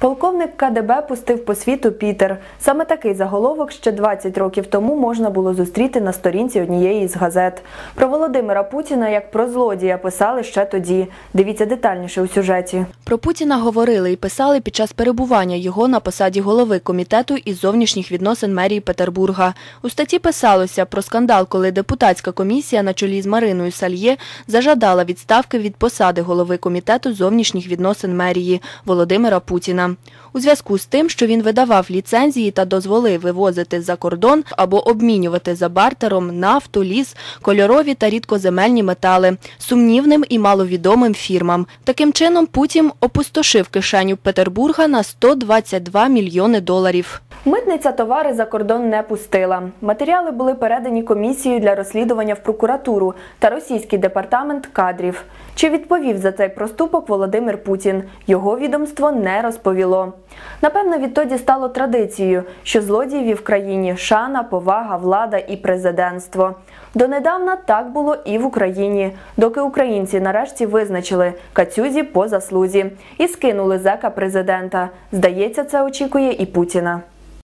Полковник КДБ пустив по світу Пітер. Саме такий заголовок ще 20 років тому можна було зустріти на сторінці однієї з газет. Про Володимира Путіна як про злодія писали ще тоді. Дивіться детальніше у сюжеті. Про Путіна говорили і писали під час перебування його на посаді голови комітету із зовнішніх відносин мерії Петербурга. У статті писалося про скандал, коли депутатська комісія на чолі з Мариною Сальє зажадала відставки від посади голови комітету зовнішніх відносин мерії Володимира Путіна. У зв'язку з тим, що він видавав ліцензії та дозволи вивозити за кордон або обмінювати за бартером нафту, ліс, кольорові та рідкоземельні метали сумнівним і маловідомим фірмам. Таким чином Путін опустошив кишеню Петербурга на 122 мільйони доларів. Митниця товари за кордон не пустила. Матеріали були передані комісією для розслідування в прокуратуру та російський департамент кадрів. Чи відповів за цей проступок Володимир Путін? Його відомство не розповіло. Напевно, відтоді стало традицією, що злодіїв в країні шана, повага, влада і президентство. Донедавна так було і в Україні, доки українці нарешті визначили кацюзі по заслузі і скинули зека президента. Здається, це очікує і Путіна.